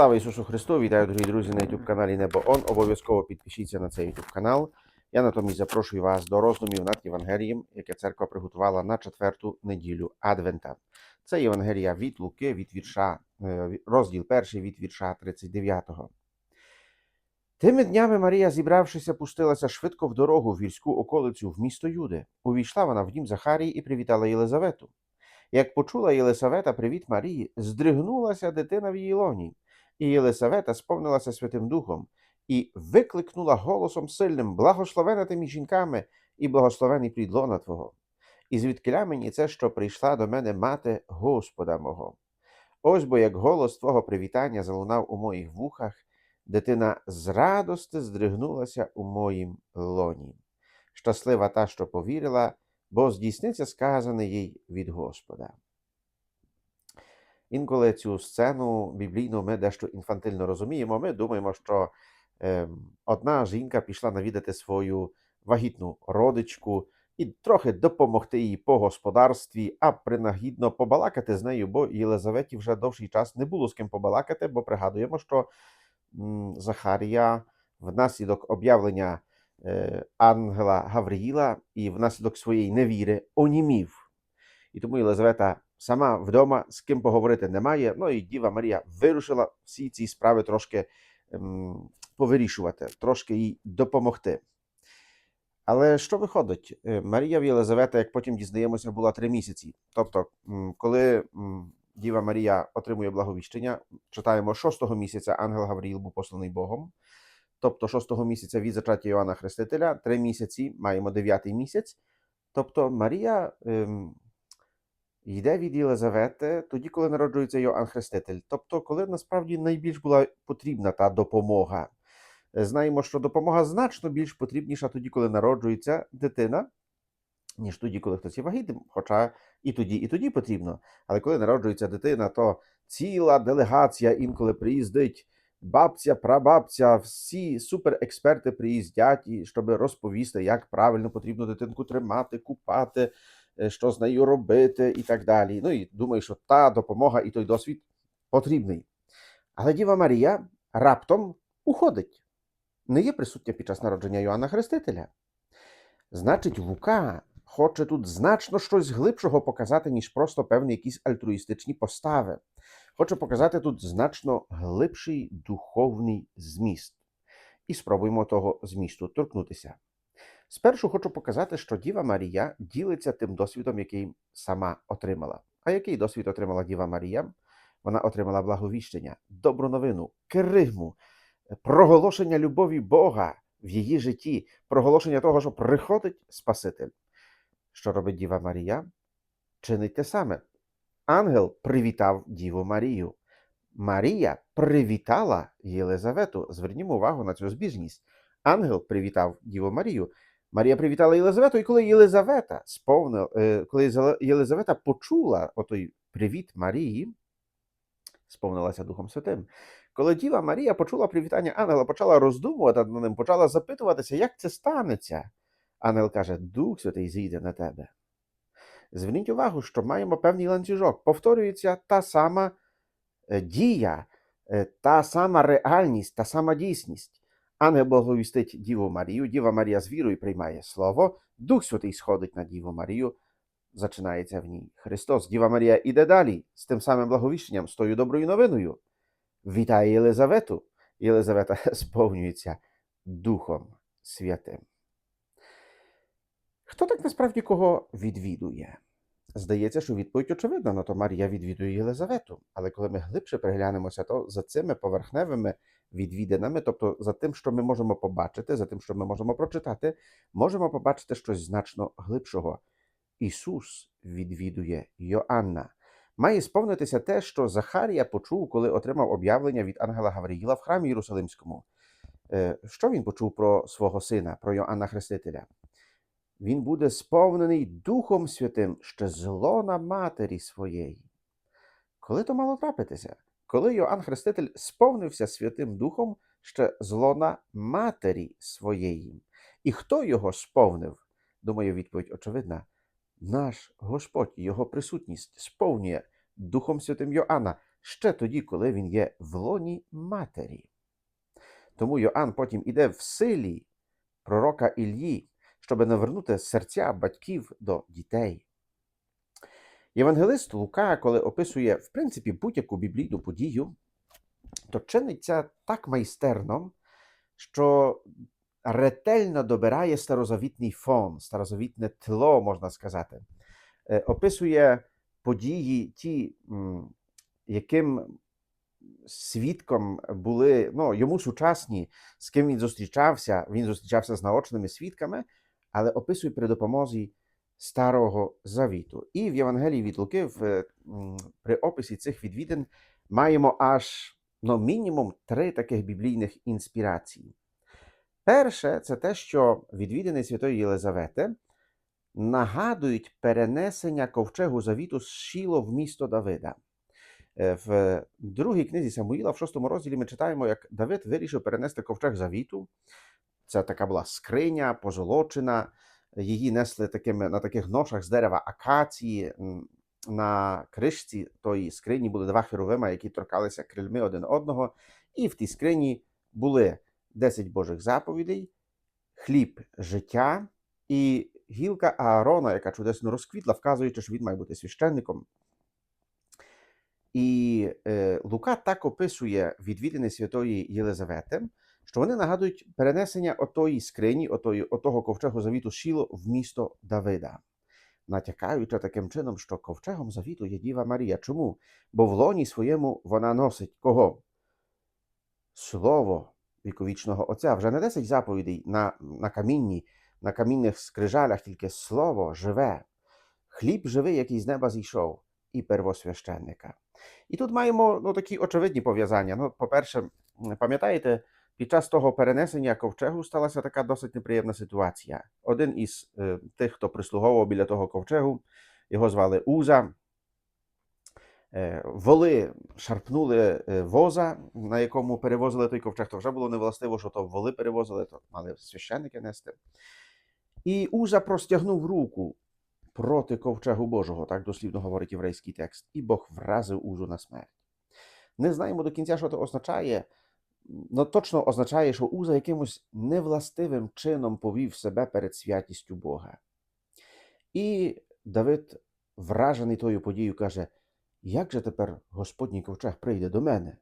Слава Ісусу Христу! Вітаю, дорогі друзі, на youtube каналі Небо Он. Обов'язково підпишіться на цей youtube канал. Я натомість запрошую вас до роздумів над Євангелієм, яке церква приготувала на четверту неділю Адвента. Це Євангелія від Луки, від вірша, е, розділ перший від вірша 39. Тими днями Марія, зібравшися, пустилася швидко в дорогу в гірську околицю в місто Юди. Увійшла вона в дім Захарії і привітала Єлизавету. Як почула Єлисавета привіт Марії, здригнулася дитина в її лоні, і Єлисавета сповнилася Святим Духом і викликнула голосом сильним: Благословена ти між жінками, і благословений плід лона Твого. І звідкиля мені це, що прийшла до мене мати Господа мого. Ось бо як голос Твого привітання залунав у моїх вухах, дитина з радости здригнулася у моїм лоні. Щаслива та, що повірила, бо здійсниться сказане їй від Господа. Інколи цю сцену біблійну ми дещо інфантильно розуміємо. Ми думаємо, що е, одна жінка пішла навідати свою вагітну родичку і трохи допомогти їй по господарстві, а принагідно побалакати з нею, бо Єлизаветі вже довший час не було з ким побалакати, бо пригадуємо, що Захарія внаслідок об'явлення е, ангела Гавриїла і внаслідок своєї невіри онімів. І тому Єлизавета сама вдома з ким поговорити немає. Ну і Діва Марія вирушила всі ці справи трошки ем, повирішувати, трошки їй допомогти. Але що виходить? Е, Марія в Єлизавета, як потім дізнаємося, була три місяці. Тобто, коли Діва Марія отримує благовіщення, читаємо шостого місяця ангел Гавріїл був посланий Богом. Тобто шостого місяця від зачаття Іоанна Хрестителя, три місяці маємо дев'ятий місяць. Тобто Марія ем, йде від Єлизавети тоді, коли народжується Йоанн Хреститель. Тобто, коли насправді найбільш була потрібна та допомога. Е, Знаємо, що допомога значно більш потрібніша тоді, коли народжується дитина, ніж тоді, коли хтось є вагітним. Хоча і тоді, і тоді потрібно. Але коли народжується дитина, то ціла делегація інколи приїздить. Бабця, прабабця, всі суперексперти приїздять, щоб розповісти, як правильно потрібно дитинку тримати, купати, що з нею робити і так далі. Ну і думаю, що та допомога і той досвід потрібний. Але Діва Марія раптом уходить, не є присутня під час народження Йоанна Хрестителя. Значить, Лука хоче тут значно щось глибшого показати, ніж просто певні якісь альтруїстичні постави. Хоче показати тут значно глибший духовний зміст. І спробуємо того змісту торкнутися. Спершу хочу показати, що Діва Марія ділиться тим досвідом, який сама отримала. А який досвід отримала Діва Марія? Вона отримала благовіщення, добру новину, керигму, проголошення любові Бога в її житті, проголошення того, що приходить Спаситель. Що робить Діва Марія? Чинить те саме. Ангел привітав Діву Марію. Марія привітала Єлизавету. Звернімо увагу на цю збіжність. Ангел привітав Діву Марію. Марія привітала Єлизавету, і коли Єлизавета сповнила, е, коли Єлизавета почула отой привіт Марії, сповнилася Духом Святим. Коли Діва Марія почула привітання ангела, почала роздумувати над ним, почала запитуватися, як це станеться. Ангел каже: Дух Святий зійде на тебе. Зверніть увагу, що маємо певний ланцюжок. Повторюється та сама е, дія, е, та сама реальність, та сама дійсність. Ангел благовістить Діву Марію, Діва Марія з вірою приймає слово, Дух Святий сходить на Діву Марію, зачинається в ній Христос. Діва Марія іде далі з тим самим благовіщенням, з тою доброю новиною. Вітає Єлизавету. Єлизавета сповнюється Духом Святим. Хто так насправді кого відвідує? Здається, що відповідь очевидна, ну то Марія відвідує Єлизавету. Але коли ми глибше приглянемося, то за цими поверхневими відвідинами, тобто за тим, що ми можемо побачити, за тим, що ми можемо прочитати, можемо побачити щось значно глибшого. Ісус відвідує Йоанна. Має сповнитися те, що Захарія почув, коли отримав об'явлення від ангела Гавриїла в храмі Єрусалимському. Е, Що він почув про свого сина, про Йоанна Хрестителя? Він буде сповнений Духом Святим ще з лона матері своєї. Коли то мало трапитися? Коли Йоанн Хреститель сповнився Святим Духом ще з лона матері своєї. І хто його сповнив? Думаю, відповідь очевидна. Наш Господь, Його присутність сповнює Духом Святим Йоанна ще тоді, коли він є в лоні матері. Тому Йоанн потім іде в силі пророка Іллі, щоб навернути серця батьків до дітей. Євангелист Лука, коли описує, в принципі, будь-яку біблійну подію, то чиниться так майстерно, що ретельно добирає старозавітний фон, старозавітне тло, можна сказати, Е, описує події, ті, яким свідком були ну, йому сучасні, з ким він зустрічався. Він зустрічався з наочними свідками, але описує при допомозі Старого Завіту. І в Євангелії від Луки, в, при описі цих відвідин, маємо аж ну, мінімум три таких біблійних інспірації. Перше, це те, що відвідини Святої Єлизавети нагадують перенесення ковчегу завіту з Шіло в місто Давида. Е, В другій книзі Самуїла, в шостому розділі, ми читаємо, як Давид вирішив перенести ковчег завіту. Це така була скриня, позолочена. Її несли такими, на таких ношах з дерева акації. На кришці тої скрині були два херовима, які торкалися крильми один одного. І в тій скрині були 10 Божих заповідей, хліб життя і гілка Аарона, яка чудесно розквітла, вказуючи, що він має бути священником. І е, Лука так описує відвідини святої Єлизавети, що вони нагадують перенесення отої скрині, отої, отого ковчегу завіту Шіло в місто Давида, натякаючи таким чином, що ковчегом завіту є Діва Марія. Чому? Бо в лоні своєму вона носить кого? Слово віковічного Отця. Вже не 10 заповідей на, на камінні, на камінних скрижалях, тільки слово живе, хліб живий, який з неба зійшов, і первосвященника. І тут маємо ну, такі очевидні пов'язання. Ну, по-перше, пам'ятаєте, під час того перенесення ковчегу сталася така досить неприємна ситуація. Один із е, тих, хто прислуговував біля того ковчегу, його звали Уза. Е, Воли шарпнули е, воза, на якому перевозили той ковчег, то вже було невластиво, що то воли перевозили, то мали священники нести. І Уза простягнув руку проти ковчегу Божого, так дослівно говорить єврейський текст, і Бог вразив Узу на смерть. Не знаємо до кінця, що це означає, точно означає, що Уза якимось невластивим чином повів себе перед святістю Бога. І Давид, вражений тою подією, каже: як же тепер Господній ковчег прийде до мене?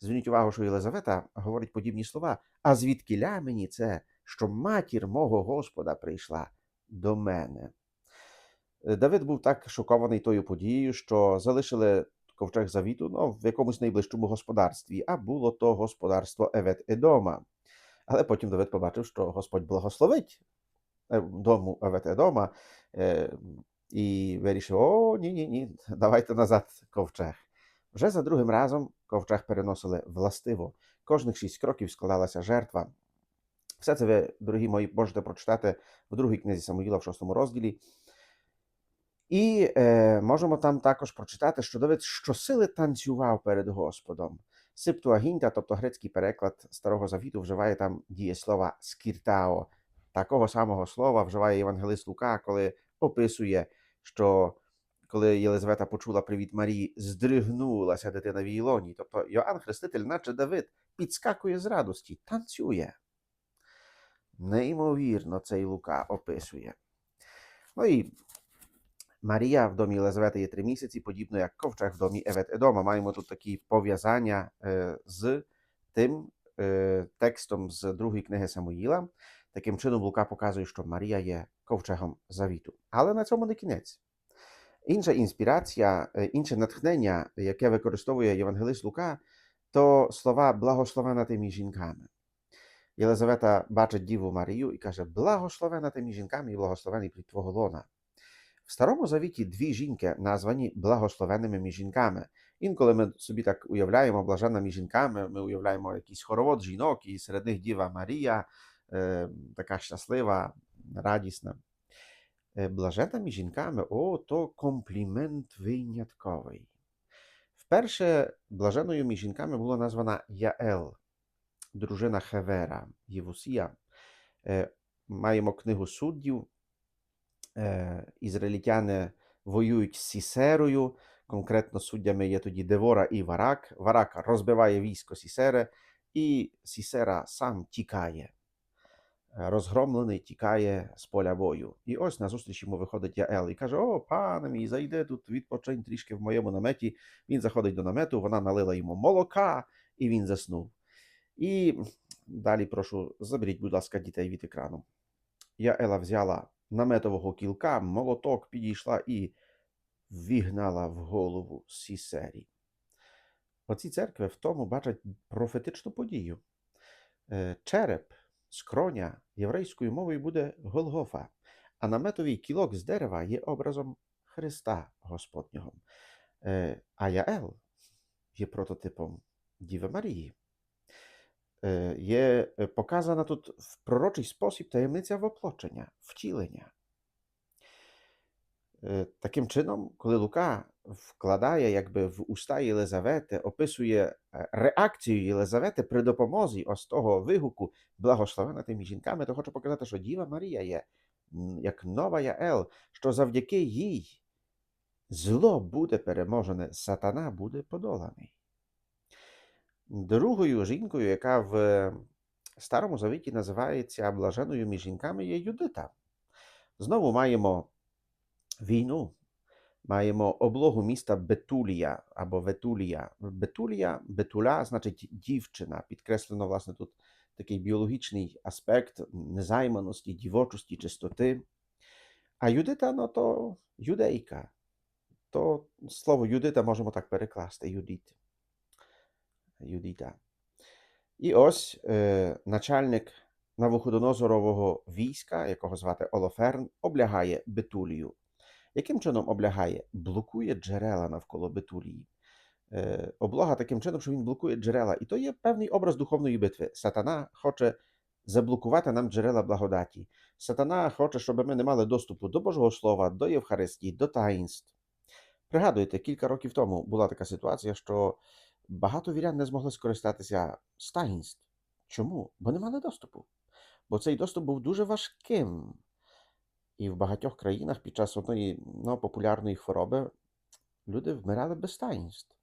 Зверніть увагу, що Єлизавета говорить подібні слова. А звідкиля мені це, що матір мого Господа прийшла до мене? Е, Давид був так шокований тою подією, що залишили ковчег завіту ну, в якомусь найближчому господарстві, а було то господарство Евет Едома. Але потім Давид побачив, що Господь благословить е, дому Евет Едома, е, і вирішив: о, ні, ні, ні, давайте назад ковчег. Вже за другим разом ковчег переносили властиво. Кожних шість кроків складалася жертва. Все це ви, дорогі мої, можете прочитати в другій книзі Самуїла в шостому розділі. І е, можемо там також прочитати, що Давид щосили танцював перед Господом. Септуагінта, тобто грецький переклад Старого Завіту, вживає там дієслова скіртао. Такого самого слова вживає Євангелист Лука, коли описує, що коли Єлизавета почула привіт Марії, здригнулася дитина в її лоні. Тобто Йоанн Хреститель, наче Давид, підскакує з радості, танцює. Неймовірно, цей Лука описує. Ну і Марія в домі Єлизавети є три місяці, подібно як ковчег в домі Евет Едома. Маємо тут такі пов'язання з тим текстом з другої книги Самуїла. Таким чином, Лука показує, що Марія є ковчегом завіту. Але на цьому не кінець. Інша інспірація, інше натхнення, яке використовує Євангелист Лука, то слова благословена ти між жінками. Єлизавета бачить Діву Марію і каже: Благословена ти між жінками і благословений плід твого лона. В Старому Завіті дві жінки названі благословенними між жінками. Інколи ми собі так уявляємо блаженна між жінками, ми уявляємо якийсь хоровод жінок, і серед них Діва Марія, е, така щаслива, радісна. Е, Блаженна жінками, о, то комплімент винятковий. Вперше блаженною між жінками була названа Яел, дружина Хевера, Євусія. Е, Маємо книгу суддів. Е, Ізраїльтяни воюють з Сісерою, Конкретно суддями є тоді Девора і Варак. Варак розбиває військо Сісери, і Сісера сам тікає. Е, Розгромлений тікає з поля бою. І ось назустріч йому виходить Яел і каже: О, пане мій, зайди тут, відпочинь трішки в моєму наметі. Він заходить до намету, вона налила йому молока, і він заснув. І далі прошу, заберіть, будь ласка, дітей від екрану. Яела взяла наметового кілка, молоток підійшла і вігнала в голову Сісері. Оці церкви в тому бачать профетичну подію. Е, Череп, скроня єврейською мовою буде Голгофа, а наметовий кілок з дерева є образом Христа Господнього. Е, А Яел є прототипом Діви Марії. Е, Є е, показана тут в пророчий спосіб таємниця воплочення, втілення. Е, Таким чином, коли Лука вкладає якби в уста Єлизавети, описує реакцію Єлизавети при допомозі ось того вигуку благословена тими жінками, то хочу показати, що Діва Марія є як нова Яел, що завдяки їй зло буде переможене, сатана буде подоланий. Другою жінкою, яка в Старому Завіті називається блаженою між жінками, є Юдита. Знову маємо війну, маємо облогу міста Бетулія або Ветулія. Бетулія, Бетуля значить дівчина. Підкреслено, власне, тут такий біологічний аспект незайманості, дівочості, чистоти. А Юдита, ну то юдейка. То слово Юдита можемо так перекласти Юдіт. Юдіта. І ось е, начальник Навуходонозорового війська, якого звати Олоферн, облягає Бетулію. Яким чином облягає? Блокує джерела навколо Бетулії. Е, облога таким чином, що він блокує джерела. І то є певний образ духовної битви. Сатана хоче заблокувати нам джерела благодаті. Сатана хоче, щоб ми не мали доступу до Божого Слова, до Євхаристії, до таїнств. Пригадуєте, кілька років тому була така ситуація, що багато вірян не змогли скористатися з таїнств. Чому? Бо не мали доступу. Бо цей доступ був дуже важким. І в багатьох країнах під час одної ну, популярної хвороби люди вмирали без таїнств.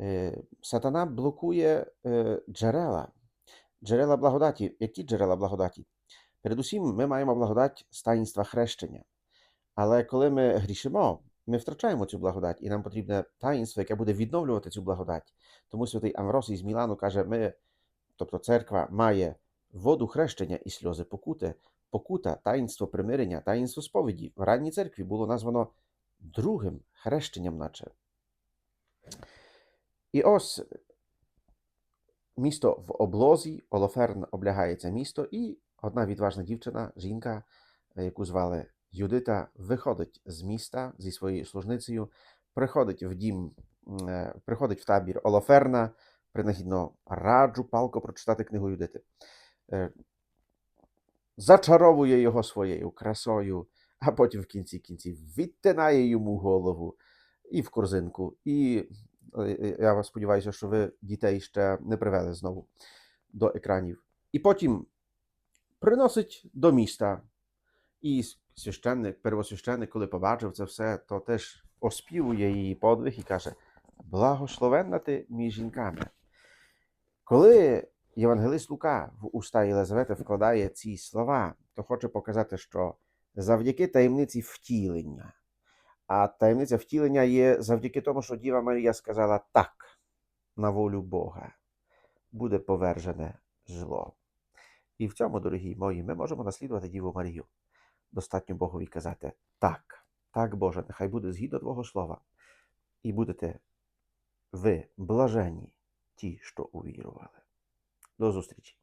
Е, Сатана блокує е, джерела, джерела благодаті. Які джерела благодаті? Передусім, ми маємо благодать з таїнства хрещення. Але коли ми грішимо, ми втрачаємо цю благодать, і нам потрібне таїнство, яке буде відновлювати цю благодать. Тому святий Амвросій з Мілану каже: ми, тобто церква, має воду хрещення і сльози покути, покута, таїнство примирення, таїнство сповіді. В ранній церкві було названо другим хрещенням, наче. І ось місто в облозі, Олоферн облягає це місто, і одна відважна дівчина, жінка, яку звали Юдита, виходить з міста зі своєю служницею, приходить в дім, е, приходить в табір Олоферна, принагідно раджу палко прочитати книгу Юдити. Е, Зачаровує його своєю красою, а потім в кінці кінців відтинає йому голову і в корзинку. І е, я вас сподіваюся, що ви дітей ще не привели знову до екранів. І потім приносить до міста. І священник, первосвященник, коли побачив це все, то теж оспівує її подвиг і каже: Благословенна ти між жінками. Коли Євангелист Лука в уста Єлизавети вкладає ці слова, то хоче показати, що завдяки таємниці втілення, а таємниця втілення є завдяки тому, що Діва Марія сказала так на волю Бога, буде повержене зло. І в цьому, дорогі мої, ми можемо наслідувати Діву Марію. Достатньо Богові казати так, так, Боже, нехай буде згідно Твого слова. І будете ви блажені ті, що увірували. До зустрічі!